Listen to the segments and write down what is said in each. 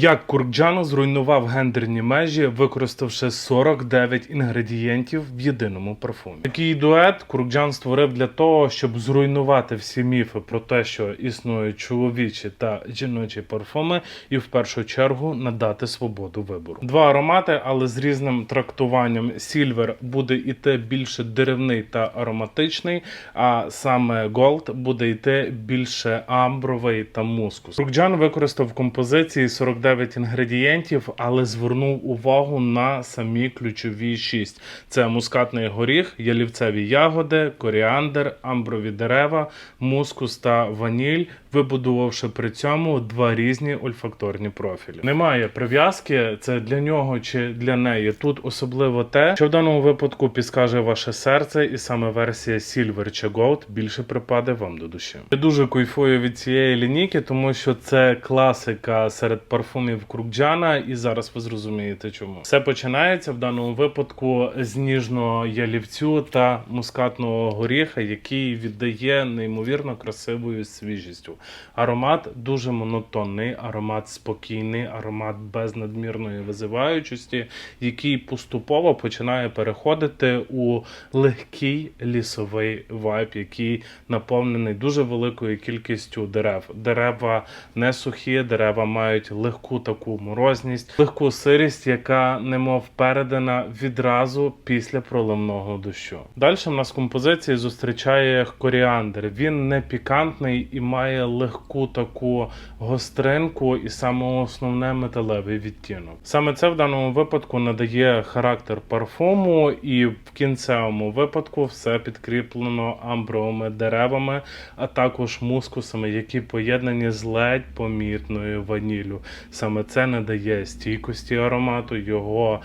Як Куркджано зруйнував гендерні межі, використавши 49 інгредієнтів в єдиному парфумі. Такий дует Куркджан створив для того, щоб зруйнувати всі міфи про те, що існують чоловічі та жіночі парфуми, і в першу чергу надати свободу вибору. Два аромати, але з різним трактуванням. Сільвер буде йти більше деревний та ароматичний, а саме Gold буде йти більше амбровий та мускус. Куркджан використав в композиції 49 інгредієнтів, але звернув увагу на самі ключові 6. це мускатний горіх, ялівцеві ягоди, коріандр, амброві дерева, мускус та ваніль, вибудувавши при цьому два різні ольфакторні профілі. Немає прив'язки, це для нього чи для неї. Тут особливо те, що в даному випадку підскаже ваше серце, і саме версія Silver чи Gold більше припаде вам до душі. Я дуже кайфую від цієї лінійки, тому що це класика серед парфумів Крукджана, і зараз ви зрозумієте, чому все починається в даному випадку з ніжного ялівцю та мускатного горіха, який віддає неймовірно красивою свіжістю. Аромат дуже монотонний, аромат спокійний, аромат без надмірної визиваючості, який поступово починає переходити у легкий лісовий вайб, який наповнений дуже великою кількістю дерев. Дерева не сухі, дерева мають легку таку морозність, легку сирість, яка немов передана відразу після проливного дощу. Далі в нас композиції зустрічає коріандр. Він не пікантний і має легку таку гостринку, і саме основне металевий відтінок. Саме це в даному випадку надає характер парфуму, і в кінцевому випадку все підкріплено амбровими деревами, а також мускусами, які поєднані з ледь помітною ваніллю. Саме це надає стійкості аромату, його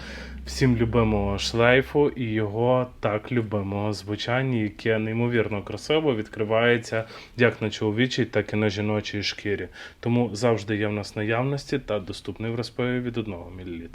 всім любимого шлейфу і його так любимого звучання, яке неймовірно красиво відкривається як на чоловічій, так і на жіночій шкірі. Тому завжди є в нас наявності та доступний в розпиві від 1 мл.